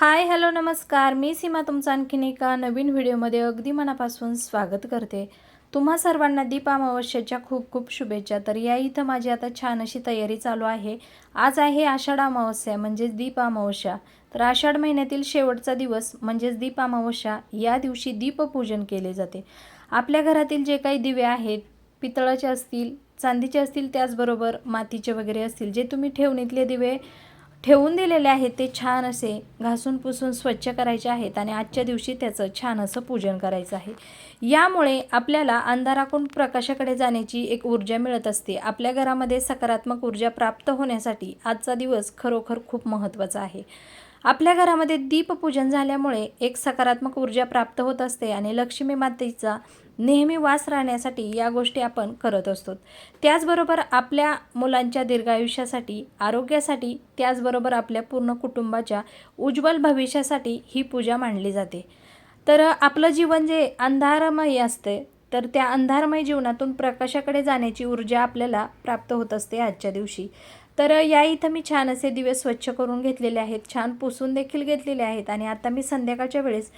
Hi hello नमस्कार. मी सीमा तुमचं आणखीन एका नवीन व्हिडिओमध्ये अगदी मनापासून स्वागत करते. तुम्हा सर्वांना दीप अमावस्येच्या खूप खूप शुभेच्छा. तर या इथं माझी आता छान अशी तयारी चालू आहे. आज आहे आषाढ अमावस्या म्हणजेच दीप अमावस्या. तर आषाढ महिन्यातील शेवटचा दिवस म्हणजेच दीप अमावस्या या दिवशी दीपपूजन केले जाते. आपल्या घरातील जे काही दिवे आहेत पितळाचे असतील चांदीचे असतील त्याचबरोबर मातीचे वगैरे असतील जे तुम्ही ठेवणीतले दिवे ठेवून दिलेले आहेत ते छान असे घासून पुसून स्वच्छ करायचे आहेत आणि आजच्या दिवशी त्याचं छान असं पूजन करायचं आहे. यामुळे आपल्याला अंधाराकडून प्रकाशाकडे जाण्याची एक ऊर्जा मिळत असते. आपल्या घरामध्ये सकारात्मक ऊर्जा प्राप्त होण्यासाठी आजचा दिवस खरोखर खूप महत्त्वाचा आहे. आपल्या घरामध्ये दीपपूजन झाल्यामुळे एक सकारात्मक ऊर्जा प्राप्त होत असते आणि लक्ष्मी मातेचा नेहमी वास राहण्यासाठी या गोष्टी आपण करत असतो. त्याचबरोबर आपल्या मुलांच्या दीर्घायुष्यासाठी आरोग्यासाठी त्याचबरोबर आपल्या पूर्ण कुटुंबाच्या उज्ज्वल भविष्यासाठी ही पूजा मांडली जाते. तर आपलं जीवन जे अंधारमय असते तर त्या अंधारमय जीवनातून प्रकाशाकडे जाण्याची ऊर्जा आपल्याला प्राप्त होत असते आजच्या दिवशी. तर या इथं मी छान असे दिवे स्वच्छ करून घेतलेले आहेत छान पुसून देखील घेतलेले आहेत आणि आता मी संध्याकाळच्या वेळेस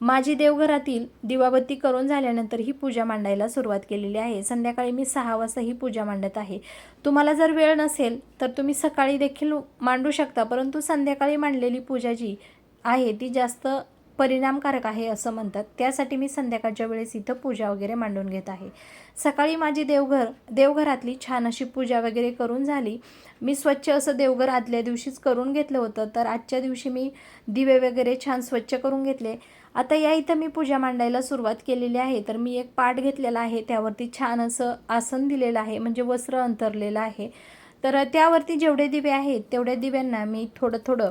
माझी देवघरातील दिवाबत्ती करून झाल्यानंतर ही पूजा मांडायला सुरुवात केलेली आहे. संध्याकाळी मी सहा वाजता ही पूजा मांडत आहे. तुम्हाला जर वेळ नसेल तर तुम्ही सकाळी देखील मांडू शकता परंतु संध्याकाळी मांडलेली पूजा जी आहे ती जास्त परिणामकारक आहे असं म्हणतात. त्यासाठी मी संध्याकाळच्या वेळेस इथं पूजा वगैरे मांडून घेत आहे. सकाळी माझी देवघर देवघरातली छान अशी पूजा वगैरे करून झाली. मी स्वच्छ असं देवघर आदल्या दिवशीच करून घेतलं होतं तर आजच्या दिवशी मी दिवे वगैरे छान स्वच्छ करून घेतले. आता या इथं मी पूजा मांडायला सुरुवात केलेली आहे तर मी एक पाठ घेतलेला आहे. त्यावरती छान असं आसन दिलेलं आहे म्हणजे वस्त्र अंतरलेलं आहे. तर त्यावरती जेवढे दिवे आहेत तेवढ्या दिव्यांना मी थोडं थोडं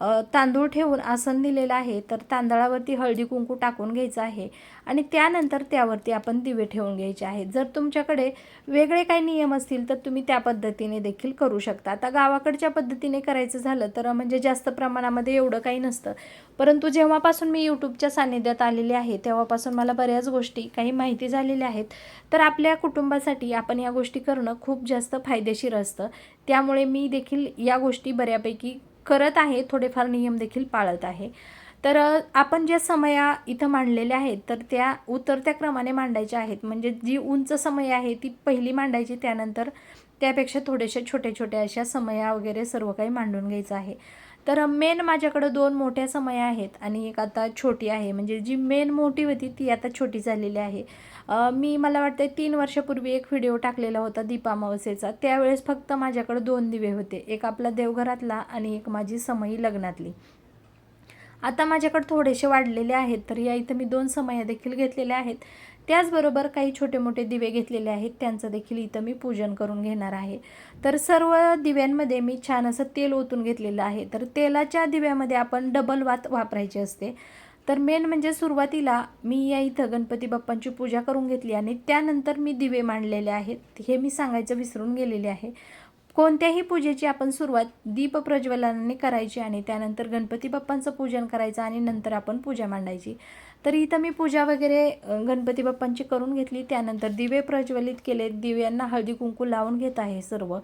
तांदूळ ठेवून आसन दिलेलं आहे तर तांदळावरती हळदी कुंकू टाकून घ्यायचं आहे आणि त्यानंतर त्यावरती आपण दिवे ठेवून घ्यायचे आहेत. जर तुमच्याकडे वेगळे काही नियम असतील तर तुम्ही त्या पद्धतीने देखील करू शकता. आता गावाकडच्या पद्धतीने करायचं झालं तर म्हणजे जास्त प्रमाणामध्ये एवढं काही नसतं. परंतु जेव्हापासून मी यूट्यूबच्या सान्निध्यात आलेले आहे तेव्हापासून मला बऱ्याच गोष्टी काही माहिती झालेल्या आहेत. तर आपल्या कुटुंबासाठी आपण या गोष्टी करणं खूप जास्त फायदेशीर असतं. त्यामुळे मी देखील या गोष्टी बऱ्यापैकी करत आहे थोडेफार नियम देखील पाळत आहे. तर आपण ज्या समया इथं मांडलेल्या आहेत तर त्या उतरत्या क्रमाने मांडायच्या आहेत. म्हणजे जी उंच समय आहे ती पहिली मांडायची त्यानंतर त्यापेक्षा थोड्याशा छोट्या छोट्या अशा समया वगैरे सर्व काही मांडून घ्यायचं आहे. तर मेन माझ्याकडं दोन मोठ्या समया आहेत आणि एक आता छोटी आहे. म्हणजे जी मेन मोठी होती ती आता छोटी झालेली आहे. मी मला वाटतं तीन वर्षापूर्वी एक व्हिडिओ टाकलेला होता दीपामावसेचा त्यावेळेस फक्त माझ्याकडं दोन दिवे होते. एक आपला देवघरातला आणि एक माझी समयी लग्नातली. आता माझ्याकडे थोडेसे वाढलेले आहेत तर या इथं मी दोन समया देखील घेतलेल्या आहेत. त्याचबरोबर काही छोटे मोठे दिवे घेतलेले आहेत. त्यांचं देखील इथं मी पूजन करून घेणार आहे. तर सर्व दिव्यांमध्ये मी छान असं तेल ओतून घेतलेलं आहे. तर तेलाच्या दिव्यामध्ये आपण डबल वात वापरायची असते. तर मेन म्हणजे सुरुवातीला मी या इथं गणपती बाप्पांची पूजा करून घेतली आणि त्यानंतर मी दिवे मांडलेले आहेत. हे मी सांगायचं विसरून गेलेले आहे. कोणत्याही पूजेची आपण सुरुवात दीप प्रज्वलनाने करायची आणि त्यानंतर गणपती बाप्पांचं पूजन करायचं आणि नंतर आपण पूजा मांडायची. तर इथं मी पूजा वगैरे गणपती बाप्पांची करून घेतली. त्यानंतर दिवे प्रज्वलित केले. दिव्यांना हळदी कुंकू लावून घेत आहे सर्व.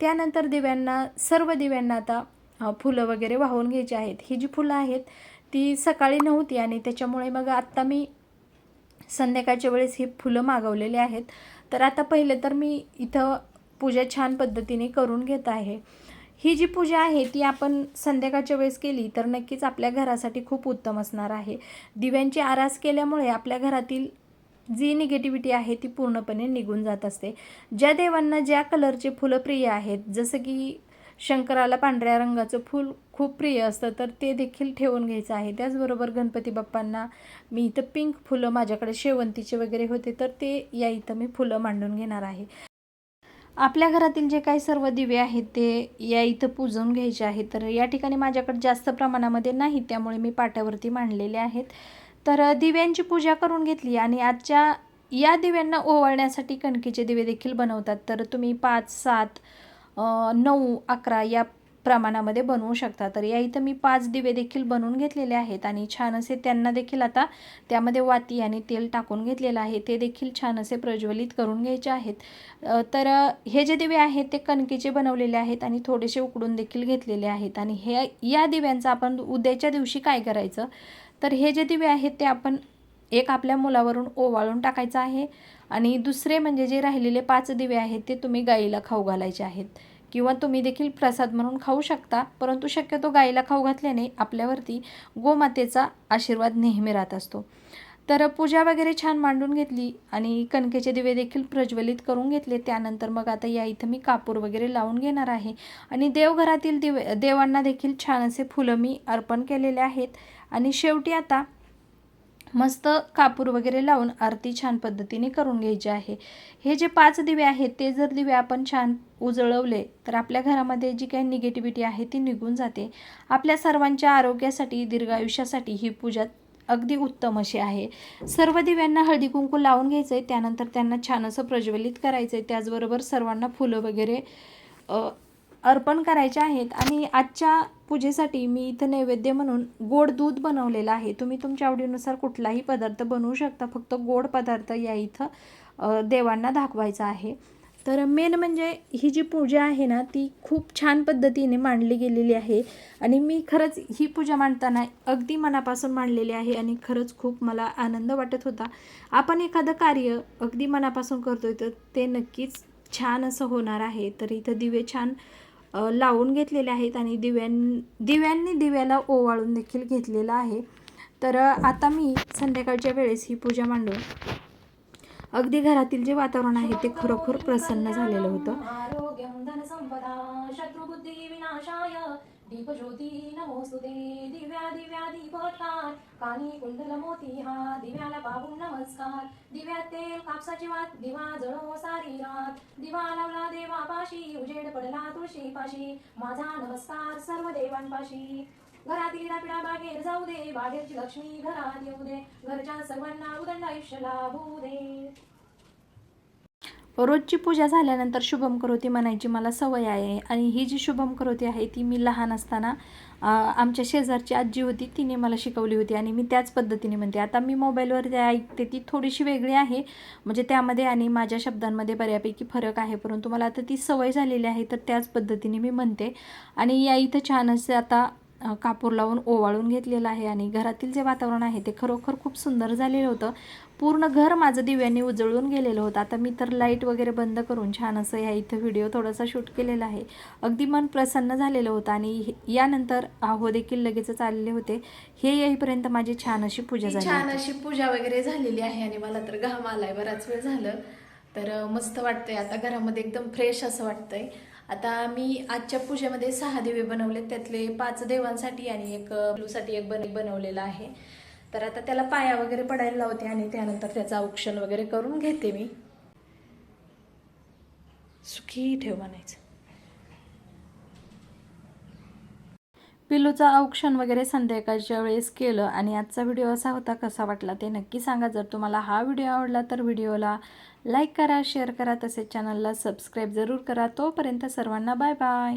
त्यानंतर दिव्यांना सर्व दिव्यांना आता फुलं वगैरे वाहून घ्यायची आहेत. ही जी फुलं आहेत ती सकाळी नव्हती आणि त्याच्यामुळे मग आत्ता मी संध्याकाळच्या वेळेस ही फुलं मागवलेली आहेत. तर आता पहिले तर मी इथं पूजा छान पद्धतीने करून घेत आहे. ही जी पूजा आहे ती आपण संध्याकाळच्या वेळेस केली तर नक्कीच आपल्या घरासाठी खूप उत्तम असणार आहे. दिव्यांची आरास केल्यामुळे आपल्या घरातील जी निगेटिव्हिटी आहे ती पूर्णपणे निघून जात असते. ज्या देवांना ज्या कलरचे फुलं प्रिय आहेत जसं की शंकराला पांढऱ्या रंगाचं फूल खूप प्रिय असतं तर ते देखील ठेवून घ्यायचं आहे. त्याचबरोबर गणपती बाप्पांना मी इथं पिंक फुलं माझ्याकडे शेवंतीचे वगैरे होते तर ते या इथं मी फुलं मांडून घेणार आहे. आपल्या घरातील जे काही सर्व दिवे आहेत ते या इथं पूजवून घ्यायचे आहेत तर या ठिकाणी माझ्याकडे जास्त प्रमाणामध्ये नाही त्यामुळे मी पाट्यावरती मांडलेले आहेत. तर दिव्यांची पूजा करून घेतली आणि आजच्या या दिव्यांना ओवाळण्यासाठी कणकीचे दिवे देखील बनवतात तर तुम्ही पाच सात नऊ अकरा या प्रमाणामध्ये बनवू शकता. तर या इथं मी पाच दिवे देखील बनवून घेतलेले आहेत आणि छान असे त्यांना देखील आता त्यामध्ये वाती आणि तेल टाकून घेतलेलं आहे. ते देखील छान असे प्रज्वलित करून घ्यायचे आहेत. तर हे जे दिवे आहेत ते कणकेचे बनवलेले आहेत आणि थोडेसे उकडून देखील घेतलेले आहेत. आणि हे या दिव्यांचं आपण उद्याच्या दिवशी काय करायचं? तर हे जे दिवे आहेत ते आपण एक आपल्या मुलावरून ओवाळून टाकायचं आहे आणि दुसरे म्हणजे जे राहिलेले पाच दिवे आहेत ते तुम्ही गाईला खाऊ घालायचे आहेत. किंवा तुम्ही देखील प्रसाद म्हणून खाऊ शकता परंतु शक्यतो गाईला खाऊ घातल्याने आपल्यावरती गोमातेचा आशीर्वाद नेहमी राहत असतो. तर पूजा वगैरे छान मांडून घेतली आणि कणकेचे दिवे देखील प्रज्वलित करून घेतले. त्यानंतर मग आता या इथं मी कापूर वगैरे लावून घेणार आहे. आणि देवघरातील दिवे देवांना देखील छान असे फुलं मी अर्पण केलेले आहेत. आणि शेवटी आता मस्त कापूर वगैरे लावून आरती छान पद्धतीने करून घ्यायची आहे. हे जे पाच दिवे आहेत ते जर दिवे आपण छान उजळवले तर आपल्या घरामध्ये जी काही निगेटिव्हिटी आहे ती निघून जाते. आपल्या सर्वांच्या आरोग्यासाठी दीर्घायुष्यासाठी ही पूजा अगदी उत्तम अशी आहे. सर्व दिव्यांना हळदी कुंकू लावून घ्यायचं आहे त्यानंतर त्यांना छान असं प्रज्वलित करायचं आहे त्याचबरोबर सर्वांना फुलं वगैरे अर्पण करायचे आहेत आणि आजच्या पूजेसाठी मी इथं नैवेद्य म्हणून गोड दूध बनवलेलं आहे. तुम्ही तुमच्या आवडीनुसार कुठलाही पदार्थ बनवू शकता. फक्त गोड पदार्थ या इथं देवांना दाखवायचा आहे. तर मेन म्हणजे ही जी पूजा आहे ना ती खूप छान पद्धतीने मांडली गेलेली आहे. आणि मी खरंच ही पूजा मांडताना अगदी मनापासून मांडलेली आहे आणि खरंच खूप मला आनंद वाटत होता. आपण एखादं कार्य अगदी मनापासून करतोय तर ते नक्कीच छान असं होणार आहे. तर इथं दिवे छान लावून घेतलेले आहेत आणि दिव्यां दिव्यांनी दिव्याला ओवाळून देखील घेतलेलं आहे. तर आता मी संध्याकाळच्या वेळेस ही पूजा मांडून अगदी घरातील जे वातावरण आहे ते खरोखर प्रसन्न झालेलं होतं. आरोग्यं धनसंपदा कानी कुंडल मोती हा दिव्याला पाहून नमस्कार. दिव्यात तेल कापसाची वात दिवा जळो सारी रात. दिवा लावला देवापाशी उजेड पडला तुळशी पाशी माझा नमस्कार सर्व देवांपाशी. घरातील पिढा बागेर जाऊ दे बागेरची लक्ष्मी घरात येऊ दे. घरच्या सर्वांना उदंड आयुष्य लाभू दे. रोजची पूजा झाल्यानंतर शुभम करोती म्हणायची मला सवय आहे आणि ही जी शुभम करोती आहे ती मी लहान असताना आमच्या शेजारची आजी होती तिने मला शिकवली होती आणि मी त्याच पद्धतीने म्हणते. आता मी मोबाईलवर ते ऐकते ती थोडीशी वेगळी आहे म्हणजे त्यामध्ये आणि माझ्या शब्दांमध्ये बऱ्यापैकी फरक आहे. परंतु मला आता ती सवय झालेली आहे तर त्याच पद्धतीने मी म्हणते. आणि या इथं छान असे आता कापूर लावून ओवाळून घेतलेलं आहे आणि घरातील जे वातावरण आहे ते खरोखर खूप सुंदर झालेलं होतं. पूर्ण घर माझं दिव्यांनी उजळून गेलेलं होतं. आता मी तर लाइट वगैरे बंद करून छान असं ह्या इथं व्हिडिओ थोडासा शूट केलेला आहे. अगदी मन प्रसन्न झालेलं होतं आणि यानंतर आहो देखील लगेचच आलेले होते. हे येईपर्यंत माझी छान अशी पूजा झाली छान. अशी पूजा वगैरे झालेली आहे आणि मला तर घाम आलाय. बराच वेळ झालं. तर मस्त वाटतंय. आता घरामध्ये एकदम फ्रेश असं वाटतंय. आता मी आजच्या पूजेमध्ये सहा दिवे बनवले त्यातले पाच देवांसाठी आणि एक ब्लूसाठी एक बन बनवलेला आहे. तर आता त्याला पाया वगैरे पडायला लावते आणि त्यानंतर त्याचं औक्षण वगैरे करून घेते मी. सुखी ठेव म्हणायचं. पिलूचं औक्षण वगैरे संध्याकाळच्या वेळेस केलं आणि आजचा व्हिडिओ असा होता कसा वाटला ते नक्की सांगा. जर तुम्हाला हा व्हिडिओ आवडला तर व्हिडिओला लाईक करा शेअर करा तसेच चॅनलला सबस्क्राईब जरूर करा. तोपर्यंत सर्वांना बाय बाय